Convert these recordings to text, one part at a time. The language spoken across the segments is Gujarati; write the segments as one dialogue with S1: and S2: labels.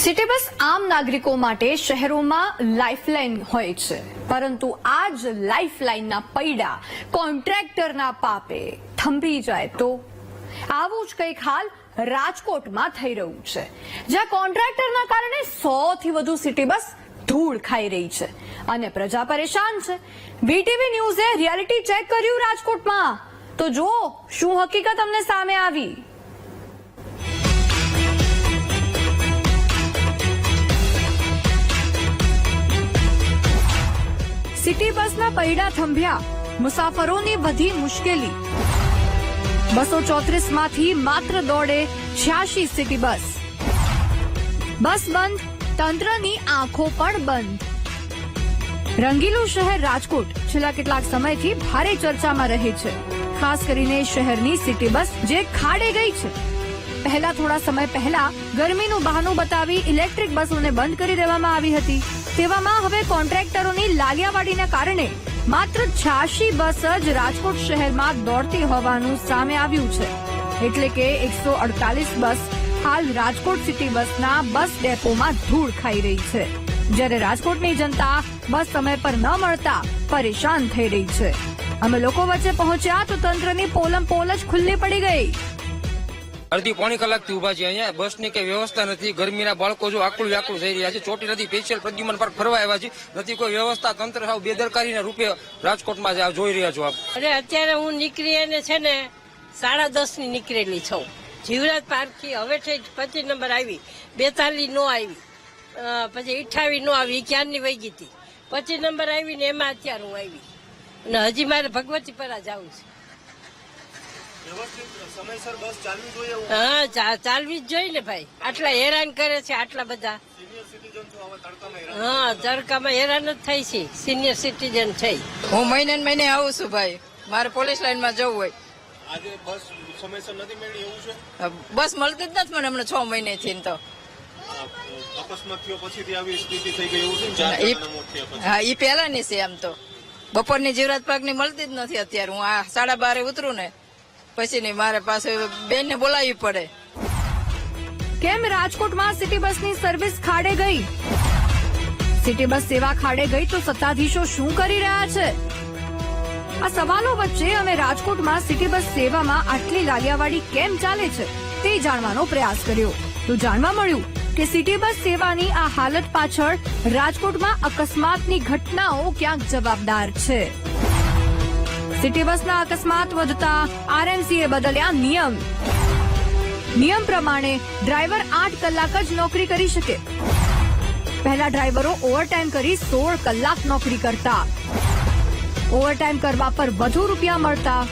S1: સિટી બસ આમ નાગરિકો માટે શહેરોમાં લાઇફલાઇન હોય છે. પરંતુ આ જ લાઇફલાઇનના પૈડા કોન્ટ્રાક્ટરના પાપે થંભી જાય તો? આવું જ કંઈક હાલ રાજકોટમાં થઈ રહ્યું છે. જ્યાં કોન્ટ્રાક્ટરના કારણે સો થી વધુ સિટી બસ ધૂળ ખાઈ રહી છે. અને પ્રજા પરેશાન છે. બીટીવી ન્યૂઝે રિયાલિટી ચેક કર્યું રાજકોટમાં. તો જો શું હકીકત અમને સામે આવી? સિટી બસના પૈડા થંભ્યા. મુસાફરોની વધી મુશ્કેલી. બસો ચોત્રીસમાંથી માત્ર દોડે છ્યાસી સિટી બસ. બસ બંધ, તંત્રની આંખો પણ બંધ. રંગીલું શહેર રાજકોટ. છેલ્લા કેટલાક સમયથી ભારે ચર્ચામાં રહે છે. ખાસ કરીને શહેરની સિટી બસ જે ખાડે ગઈ છે. પહેલા થોડા સમય પહેલા ગરમીનું બહાનું બતાવી ઇલેક્ટ્રિક બસોને બંધ કરી દેવામાં આવી હતી. તેવામાં હવે કોન્ટ્રાક્ટરોની લાલિયાવાડીના કારણે માત્ર છ્યાસી બસ જ રાજકોટ શહેરમાં દોડતી હોવાનું સામે આવ્યું છે. એટલે કે એકસો બસ હાલ રાજકોટ સિટી બસના બસ ડેપોમાં ધૂળ ખાઈ રહી છે. જ્યારે રાજકોટની જનતા બસ સમય પર ન મળતા પરેશાન થઈ રહી છે. અમે લોકો વચ્ચે પહોંચ્યા તો તંત્રની પોલમ પોલ જ ખુલ્લી પડી ગઈ.
S2: અડધી પોણી કલાકથી ઊભા છે. અહીંયા બસની કઈ વ્યવસ્થા નથી. ગરમીના બાળકો જો આકડું વ્યાકડું થઈ રહ્યા છે. ચોટી નદી સ્પેશિયલ પ્રદ્યુમન પાર્ક ફરવા આવ્યા છે. નથી કોઈ વ્યવસ્થા, તંત્ર સાવ બેદરકારીના રૂપે રાજકોટમાં જોઈ રહ્યા છો આપ.
S3: અરે, અત્યારે હું નીકળી અને છે ને સાડા દસની નીકળેલી છું. જીવરાજ પાર્કથી હવે પચીસ નંબર આવી. બેતાલીસ નો આવી. પછી અઠાવીસ નો આવી. ક્યારની વહી ગઈ હતી પચીસ નંબર આવી ને એમાં અત્યારે હું આવી. અને હજી મારે ભગવતીપરા જવું છે
S4: સમયસર બસ ચાલવી જોઈએ એવું
S3: હા ચાલવી જ જોઈએ ને ભાઈ. આટલા હેરાન કરે છે આટલા બધા. હા તડકામાં હેરાન જ થઈ છે. સિનિયર સિટીઝન થઈ.
S5: હું મહિને મહિને આવું છું ભાઈ. મારે પોલીસ લાઈનમાં જવું હોય.
S4: આજે બસ સમયસર નથી મળી એવું છે?
S5: બસ મળતી જ નથી મને હમણાં છ મહિને થી તો.
S4: અકસ્માત થયો પછીથી આવી સ્થિતિ થઈ ગઈ એવું છે ને? ચાર
S5: ઈ-
S4: જણાના મોત થયા પછી.
S5: હા એ પહેલાની છે આમ તો. બપોરની જીવરાજ પાકની મળતી જ નથી અત્યારે. હું આ સાડા બારે ઉતરું ને પછી નહીં, મારે પાસે બેન ને બોલાવવી પડે.
S1: કેમ રાજકોટમાં સિટી બસની સર્વિસ ખાડે ગઈ? સિટી બસ સેવા ખાડે ગઈ તો સત્તાધીશો શું કરી રહ્યા છે? આ સવાલો વચ્ચે અમે રાજકોટમાં સિટી બસ સેવામાં આટલી લાલિયાવાડી કેમ ચાલે છે તે જાણવાનો પ્રયાસ કર્યો. તો જાણવા મળ્યું કે સિટી બસ સેવાની આ હાલત પાછળ રાજકોટમાં અકસ્માતની ઘટનાઓ ક્યાંક જવાબદાર છે. સિટી બસના અકસ્માત વધતા આરએમસીએ બદલ્યા નિયમ. નિયમ પ્રમાણે ડ્રાઈવર આઠ કલાક જ નોકરી કરી શકે. પહેલા ડ્રાઈવરો ઓવરટાઈમ કરી સોળ કલાક નોકરી કરતા. ઓવરટાઈમ કરવા પર વધુ રૂપિયા મળતા.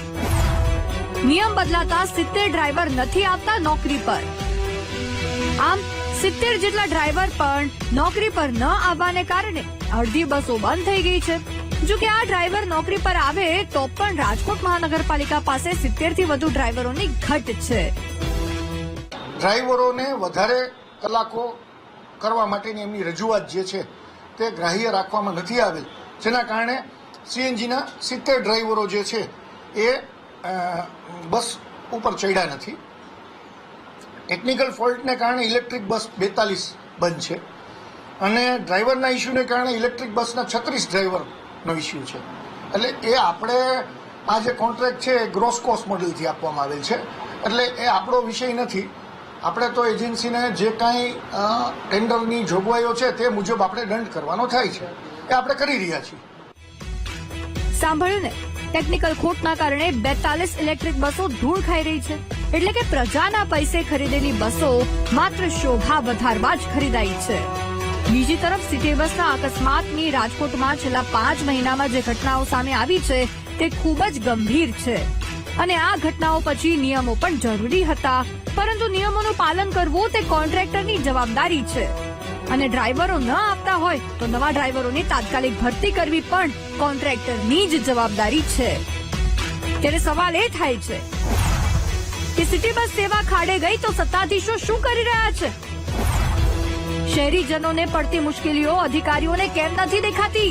S1: નિયમ બદલાતા સિત્તેર ડ્રાઈવર નથી આવતા નોકરી પર. આમ, સિત્તેર જેટલા ડ્રાઈવર પણ નોકરી પર ન આવવાને કારણે અડધી બસો બંધ થઈ ગઈ છે. જો કે આ ડ્રાઈવર નોકરી પર આવે, તો પણ રાજકોટ મહાનગરપાલિકા પાસે સિત્તેરથી વધુ ડ્રાઈવરોની ઘટ છે.
S6: ડ્રાઈવરોને વધારે કલાકો કરવા માટેની એમની રજૂઆત જે છે, તે ગ્રાહ્ય રાખવામાં નથી આવેલ. જેના કારણે સીએનજીના સિત્તેર ડ્રાઈવરો જે છે, એ બસ ઉપર ચડ્યા નથી. ટેકનિકલ ફોલ્ટને કારણે ઇલેક્ટ્રિક બસ બેતાલીસ બંધ છે. અને ડ્રાઈવરના ઇસ્યુને કારણે ઇલેક્ટ્રિક બસના છત્રીસ ડ્રાઈવરનો ઇસ્યુ છે. એટલે એ આપણે, આ જે કોન્ટ્રાક્ટ છે, એ ગ્રોસ કોસ્ટ મોડેલથી આપવામાં આવેલ છે. એટલે એ આપણો વિષય નથી. આપણે તો એજન્સીને જે કાંઈ ટેન્ડરની જોગવાઈઓ છે, તે મુજબ આપણે દંડ કરવાનો થાય છે. એ આપણે કરી રહ્યા છીએ.
S1: સાંભળ્યું ને? ટેકનિકલ ખોટના કારણે બેતાલીસ ઇલેક્ટ્રિક બસો ધૂળ ખાઈ રહી છે. એટલે કે પ્રજાના પૈસે ખરીદેલી બસો માત્ર શોભા વધારવા જ ખરીદાઈ છે. બીજી તરફ સિટી બસના અકસ્માતની રાજકોટમાં છેલ્લા પાંચ મહિનામાં જે ઘટનાઓ સામે આવી છે, તે ખૂબ જ ગંભીર છે. અને આ ઘટનાઓ પછી નિયમો પણ જરૂરી હતા, પરંતુ નિયમોનું પાલન કરવું તે કોન્ટ્રાક્ટરની જવાબદારી છે. અને ડ્રાઈવરો ન આપતા હોય, તો નવા ડ્રાઈવરોની તાત્કાલિક ભરતી કરવી પણ કોન્ટ્રાક્ટરની જ જવાબદારી છે. ત્યારે સવાલ એ થાય છે કે સિટી બસ સેવા ખાડે ગઈ તો સત્તાધીશો શું કરી રહ્યા છે? શહેરીજનોને પડતી મુશ્કેલીઓ અધિકારીઓને કેમ નથી દેખાતી?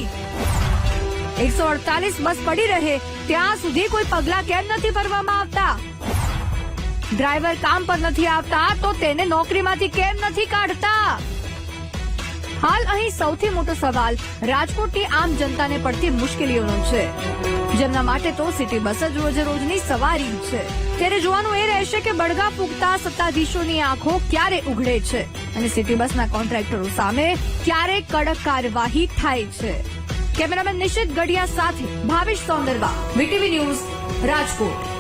S1: એકસો અડતાલીસ બસ પડી રહે, ત્યાં સુધી કોઈ પગલા કેમ નથી ભરવામાં આવતા? ડ્રાઈવર કામ પર નથી આવતા, તો તેને નોકરીમાંથી કેમ નથી કાઢતા? હાલ અહીં સૌથી મોટો સવાલ રાજકોટની આમ જનતાને પડતી મુશ્કેલીઓનો છે. જેમના માટે તો સિટી બસ જ રોજે રોજની સવારી છે. ત્યારે જોવાનું એ રહેશે કે બળગા પૂગતા સત્તાધીશોની આંખો ક્યારે ઉઘડે છે અને સિટી બસના કોન્ટ્રાક્ટરો સામે ક્યારે કડક કાર્યવાહી થાય છે. કેમેરામેન નિશિત ગઢિયા સાથે ભાવેશ સૌંદરવા, વીટીવી ન્યૂઝ રાજકોટ.